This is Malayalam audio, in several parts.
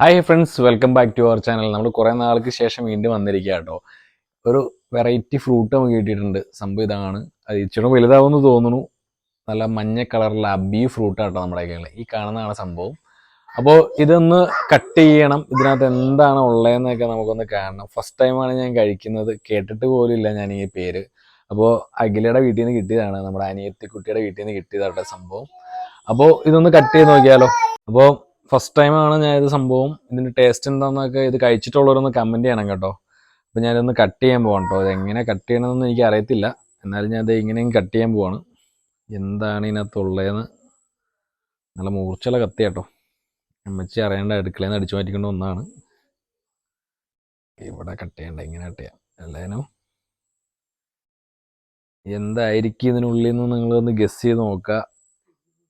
Hi friends welcome back to our channel നമ്മൾ കുറേ നാൾക്ക് ശേഷം വീണ്ടും വന്നിരിക്കുക കേട്ടോ. ഒരു വെറൈറ്റി ഫ്രൂട്ട് നമുക്ക് കിട്ടിയിട്ടുണ്ട്. സംഭവം ഇതാണ്. അത് ഇച്ചിരി വലുതാവുമെന്ന് തോന്നുന്നു. നല്ല മഞ്ഞ കളറുള്ള അബി ഫ്രൂട്ട് കേട്ടോ നമ്മുടെ കയ്യിൽ ഈ കാണുന്നതാണ് സംഭവം. അപ്പോൾ ഇതൊന്ന് കട്ട് ചെയ്യണം. ഇതിനകത്ത് എന്താണ് ഉള്ളതെന്നൊക്കെ നമുക്കൊന്ന് കാണണം. ഫസ്റ്റ് ടൈമാണ് ഞാൻ കഴിക്കുന്നത്. കേട്ടിട്ട് പോലുമില്ല ഞാൻ ഈ പേര്. അപ്പോൾ അഖിലയുടെ വീട്ടിൽ നിന്ന് കിട്ടിയതാണ്. നമ്മുടെ അനിയത്തിക്കുട്ടിയുടെ വീട്ടിൽ നിന്ന് കിട്ടിയതാട്ടെ സംഭവം. അപ്പോൾ ഇതൊന്ന് കട്ട് ചെയ്ത് നോക്കിയാലോ. അപ്പോൾ ഫസ്റ്റ് ടൈമാണ് ഞാൻ ഇത് സംഭവം. ഇതിന്റെ ടേസ്റ്റ് എന്താണെന്നൊക്കെ ഇത് കഴിച്ചിട്ടുള്ളവരൊന്ന് കമന്റ് ചെയ്യണം കേട്ടോ. അപ്പൊ ഞാനിതൊന്ന് കട്ട് ചെയ്യാൻ പോകണം കേട്ടോ. ഇത് എങ്ങനെ കട്ട് ചെയ്യണമെന്ന് എനിക്ക് അറിയത്തില്ല എന്നാലും ഞാൻ ഇത് ഇങ്ങനെയും കട്ട് ചെയ്യാൻ പോവാണ്. എന്താണ് ഇതിനകത്തുള്ളതെന്ന് നല്ല മൂർച്ചയുള്ള കത്തി കേട്ടോ. അമ്മച്ചി അറിയേണ്ട അടുക്കളയിൽ നിന്ന് അടിച്ചു മാറ്റിക്കൊണ്ട് ഒന്നാണ് ഇവിടെ കട്ട് ചെയ്യണ്ട ഇങ്ങനെ കട്ട് ചെയ്യാം. എല്ലാനും എന്തായിരിക്കും ഇതിനുള്ളിൽ നിന്ന് നിങ്ങളൊന്ന് ഗസ് ചെയ്ത് നോക്കുക.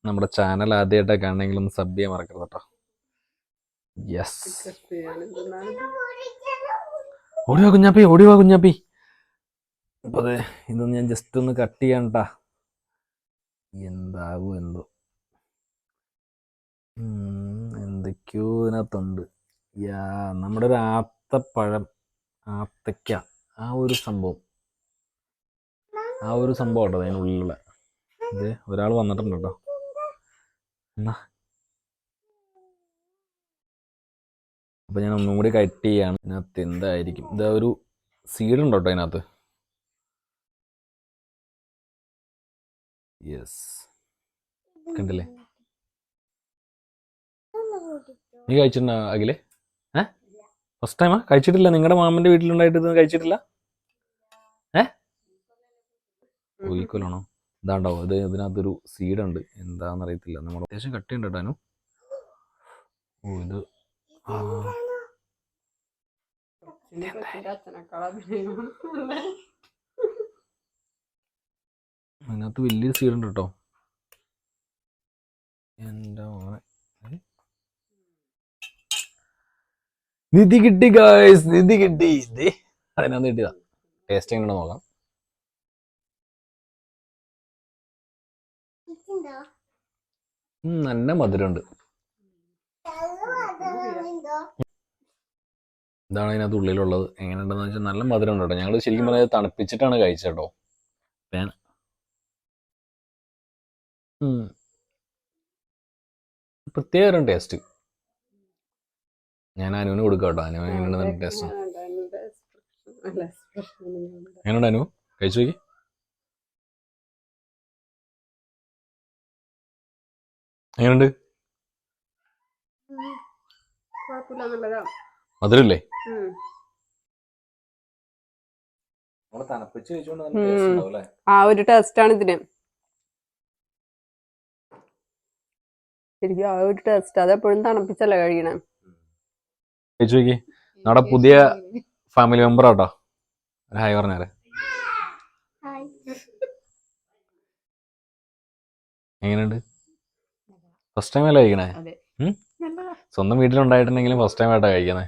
നമ്മുടെ ചാനൽ ആദ്യമായിട്ടൊക്കെ കാണണമെങ്കിൽ ഒന്ന് സബ് ചെയ്യാൻ മറക്കരുത് കേട്ടോ. യെസ് ഓടിവാ കുഞ്ഞാപ്പി ഓടിവാ കുഞ്ഞാപ്പി. അപ്പൊ അതെ ഇതൊന്ന് ഞാൻ ജസ്റ്റ് ഒന്ന് കട്ട് ചെയ്യാൻ ട്ടാ. എന്താകും എന്തോ. എന്തൊക്കെയോ ഇതിനകത്തുണ്ട്. യാ നമ്മുടെ ഒരു ആത്തപ്പഴം ആത്തക്ക ആ ഒരു സംഭവം. ആ ഒരു സംഭവം കേട്ടോ അതിനുള്ളിലുള്ള? ഇത് ഒരാൾ വന്നിട്ടുണ്ട് കേട്ടോ എന്നാ? അപ്പൊ ഞാൻ ഒന്നും കൂടി കട്ട് ചെയ്യാണ്. ഇതിനകത്ത് എന്തായിരിക്കും? ഇതാ ഒരു സീഡ് ഉണ്ടോ കേട്ടോ അതിനകത്ത്? യെസ് കണ്ടില്ലേ? നീ കഴിച്ചിട്ടുണ്ടോ അഖിലെ? ഏ? ഫസ്റ്റ് ടൈമാ കഴിച്ചിട്ടില്ല? നിങ്ങളുടെ മാമന്റെ വീട്ടിലുണ്ടായിട്ട് ഇത് കഴിച്ചിട്ടില്ല? ഏ? ഈക്വലാണോ ഇതാണ്ടാവും. ഇത് ഇതിനകത്തൊരു സീഡുണ്ട് എന്താണെന്ന് അറിയത്തില്ല നമ്മൾ അത്യാവശ്യം കട്ട് ചെയ്യണ്ട ഓ ഇത് അതിനകത്ത് വലിയ സീഡുണ്ട് കേട്ടോ എന്റെ മോനെ? നിധി കിട്ടി ഗായ്സ് നിധി കിട്ടി. അതിനകത്ത് കിട്ടിയതാ. ടേസ്റ്റ് എങ്ങനെയാണെന്ന് നോക്കാം. നല്ല മധുരമുണ്ട്. ഇതാണ് അതിനകത്ത് ഉള്ളിലുള്ളത്. എങ്ങനെയുണ്ടെന്ന് വെച്ചാൽ നല്ല മധുരം ഉണ്ട് കേട്ടോ. ഞങ്ങൾ ശരിക്കും പറഞ്ഞാൽ തണുപ്പിച്ചിട്ടാണ് കഴിച്ചത് കേട്ടോ. ഉം. പ്രത്യേക ഒരു ടേസ്റ്റ് ഞാൻ അനുവിന് കൊടുക്കാം കേട്ടോ. അനു എങ്ങനെയുണ്ടെന്ന് ടേസ്റ്റ് എങ്ങനെയുണ്ട് അനു? കഴിച്ചു നോക്കി. ഉണ്ടാവും മധുരല്ലേ ആ ഒരു ടേസ്റ്റ് ആണ് ഇതിന്. ശരിക്കും ആ ഒരു ടേസ്റ്റ് അത് എപ്പോഴും തണുപ്പിച്ചല്ല കഴിക്കണേ? നോക്കി. നമ്മുടെ പുതിയ ഫാമിലി മെമ്പർ ആട്ടോ. ഹായ് പറഞ്ഞാൽ എങ്ങനെയുണ്ട്? ഫസ്റ്റ് ടൈം അല്ലേ കഴിക്കണേ? സ്വന്തം വീട്ടിലുണ്ടായിട്ടുണ്ടെങ്കിലും ഫസ്റ്റ് ടൈം ആയിട്ടാ കഴിക്കണേ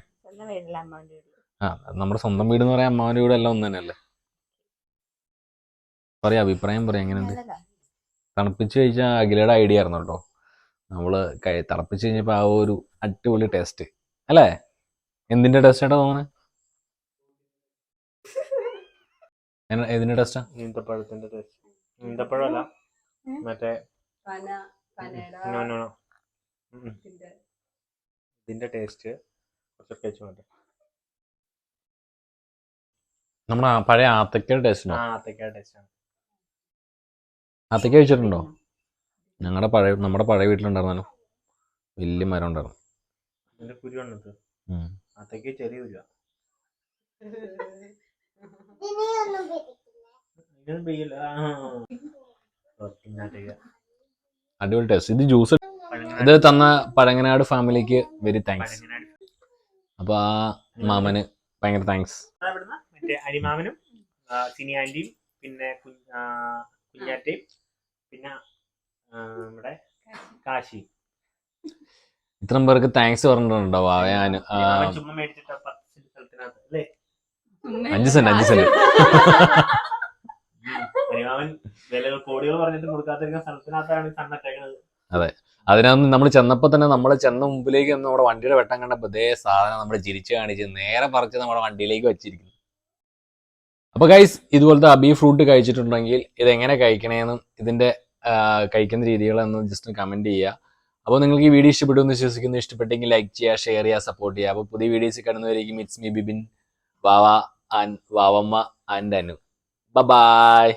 ആ നമ്മുടെ സ്വന്തം വീട് എന്ന് പറയാൻ അമ്മാവന്റെ വീട് എല്ലാം ഒന്ന് തന്നെയല്ലേ? പറയാ അഭിപ്രായം പറയാം എങ്ങനെയുണ്ട്? തണുപ്പിച്ച് കഴിച്ചാൽ അഖിലയുടെ ഐഡിയ ആയിരുന്നു കേട്ടോ. നമ്മൾ കൈ തിളപ്പിച്ച് കഴിഞ്ഞപ്പോ ആ ഒരു അടിപൊളി ടേസ്റ്റ് അല്ലേ? എന്തിന്റെ ടേസ്റ്റ് ആയിട്ടാ തോന്നുന്നത് എന്ന- ഏതിന്റെ ടേസ്റ്റാ ടേസ്റ്റ് മറ്റേ നോ നോ നോ ഇതിന്റെ ടേസ്റ്റ് കുറച്ചൊക്കെ നമ്മുടെ പഴയ ആത്തക്കയുടെ ടേസ്റ്റ് ഉണ്ടോ ആ അതൊക്കെ ടേസ്റ്റ് ആണ്. ആത്തക്ക കഴിച്ചിട്ടുണ്ടോ? ഞങ്ങളുടെ പഴയ നമ്മുടെ പഴയ വീട്ടിലുണ്ടായിരുന്നല്ലോ. വലിയ മരം ഉണ്ടായിരുന്നു. ഇതിന്റെ കുരു ചെറിയ കുരുവാ. ഇങ്ങനെ പെയ്യില്ല ആ. അടിപൊളി ടേസ്റ്റ് ഇത് ജ്യൂസ് ഇത് തന്ന പഴങ്ങനാട് ഫാമിലിക്ക് വെരി താങ്ക്സ്. അപ്പൊ ആ മാമന് ഭയങ്കര താങ്ക്സ് അരിമാമനും സിനി ആന്റിയും പിന്നെ കുഞ്ഞാറ്റയും പിന്നെ നമ്മുടെ കാശി. ഇത്രയും പേർക്ക് താങ്ക്സ് പറഞ്ഞിട്ടുണ്ടാവും ഞാൻ അഞ്ച് സെന്റ് അഞ്ച് സെന്റ്. പറഞ്ഞിട്ട് അതെ. അതിനകത്ത് നമ്മൾ ചെന്നപ്പോൾ തന്നെ നമ്മൾ ചെന്ന മുമ്പിലേക്ക് ഒന്ന് നമ്മുടെ വണ്ടിയുടെ വെട്ടം കണ്ടപ്പോൾ ഇതേ സാധനം നമ്മൾ ചിരിച്ചു കാണിച്ച് നേരെ പറിച്ച് നമ്മുടെ വണ്ടിയിലേക്ക് വെച്ചിരിക്കുന്നു. അപ്പോൾ ഗൈസ് ഇതുപോലത്തെ അബി ഫ്രൂട്ട് കഴിച്ചിട്ടുണ്ടെങ്കിൽ ഇത് എങ്ങനെ കഴിക്കണേന്നും ഇതിന്റെ ആ, കഴിക്കുന്ന രീതികളെന്നും ജസ്റ്റ് കമന്റ് ചെയ്യുക അപ്പോൾ നിങ്ങൾക്ക് ഈ വീഡിയോ ഇഷ്ടപ്പെട്ടു എന്ന് വിശ്വസിക്കുന്നു. ഇഷ്ടപ്പെട്ടെങ്കിൽ ലൈക്ക് ചെയ്യുക ഷെയർ ചെയ്യുക സപ്പോർട്ട് ചെയ്യുക അപ്പോൾ പുതിയ videos കാണുന്നവരേക്കും it's me Bibin Vava and Vavamma and Anu bye